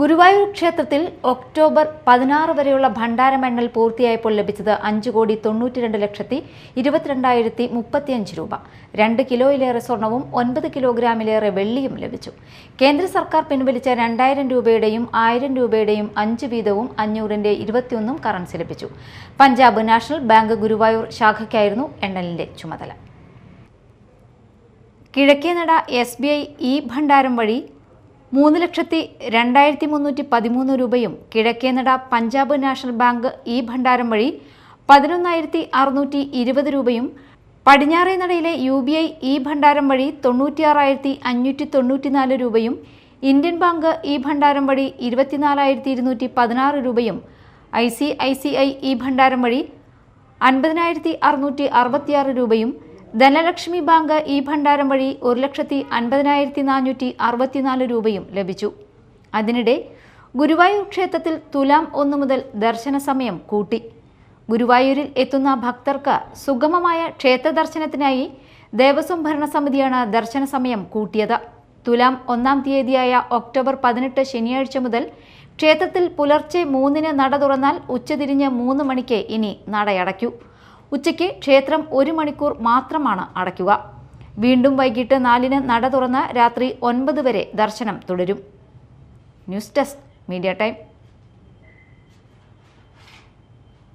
ഗുരുവായൂർ ക്ഷേത്രത്തിൽ ഒക്ടോബർ പതിനാറ് വരെയുള്ള ഭണ്ഡാരമെണ്ണൽ പൂർത്തിയായപ്പോൾ ലഭിച്ചത് അഞ്ച് കോടി തൊണ്ണൂറ്റിരണ്ട് ലക്ഷത്തി ഇരുപത്തിരണ്ടായിരത്തി മുപ്പത്തിയഞ്ച് രൂപ. രണ്ട് കിലോയിലേറെ സ്വർണവും ഒൻപത് കിലോഗ്രാമിലേറെ വെള്ളിയും ലഭിച്ചു. കേന്ദ്ര സർക്കാർ പിൻവലിച്ച രണ്ടായിരം രൂപയുടെയും ആയിരം രൂപയുടെയും അഞ്ച് വീതവും അഞ്ഞൂറിന്റെ ഇരുപത്തിയൊന്നും കറൻസി ലഭിച്ചു. പഞ്ചാബ് നാഷണൽ ബാങ്ക് ഗുരുവായൂർ ശാഖയ്ക്കായിരുന്നു എണ്ണലിന്റെ ചുമതല. കിഴക്കേനട എസ് ബി ഐ ഇ ഭണ്ഡാരം വഴി മൂന്ന് ലക്ഷത്തി രണ്ടായിരത്തി മുന്നൂറ്റി പതിമൂന്ന് രൂപയും കിഴക്കേനട പഞ്ചാബ് നാഷണൽ ബാങ്ക് ഈ ഭണ്ഡാരം വഴി പതിനൊന്നായിരത്തി അറുന്നൂറ്റി ഇരുപത് രൂപയും പടിഞ്ഞാറേ നടയിലെ യു ബി ഐ ഇ ഭണ്ഡാരം വഴി തൊണ്ണൂറ്റിയാറായിരത്തി അഞ്ഞൂറ്റി തൊണ്ണൂറ്റിനാല് രൂപയും ഇന്ത്യൻ ബാങ്ക് ഈ ഭണ്ഡാരം വഴി ഇരുപത്തിനാലായിരത്തി ഇരുന്നൂറ്റി പതിനാറ് രൂപയും I C I C I e ഭണ്ഡാരം വഴി അൻപതിനായിരത്തി അറുന്നൂറ്റി അറുപത്തിയാറ് രൂപയും ധനലക്ഷ്മി ബാങ്ക് ഈ ഭണ്ഡാരം വഴി ഒരു ലക്ഷത്തി അൻപതിനായിരത്തി നാനൂറ്റി അറുപത്തിനാല് രൂപയും ലഭിച്ചു. അതിനിടെ ഗുരുവായൂർ ക്ഷേത്രത്തിൽ തുലാം ഒന്ന് മുതൽ ദർശന സമയം കൂട്ടി. ഗുരുവായൂരിൽ എത്തുന്ന ഭക്തർക്ക് സുഗമമായ ക്ഷേത്ര ദർശനത്തിനായി ദേവസ്വം ഭരണസമിതിയാണ് ദർശന സമയം കൂട്ടിയത്. തുലാം ഒന്നാം തീയതിയായ ഒക്ടോബർ പതിനെട്ട് ശനിയാഴ്ച മുതൽ ക്ഷേത്രത്തിൽ പുലർച്ചെ മൂന്നിന് നട തുറന്നാൽ ഉച്ചതിരിഞ്ഞ് മൂന്ന് മണിക്ക് ഇനി നടയടയ്ക്കൂ. ഉച്ചയ്ക്ക് ക്ഷേത്രം ഒരു മണിക്കൂർ മാത്രമാണ് അടയ്ക്കുക. വീണ്ടും വൈകിട്ട് നാലിന് നട തുറന്ന് രാത്രി ഒൻപത് വരെ ദർശനം തുടരും. News desk media time.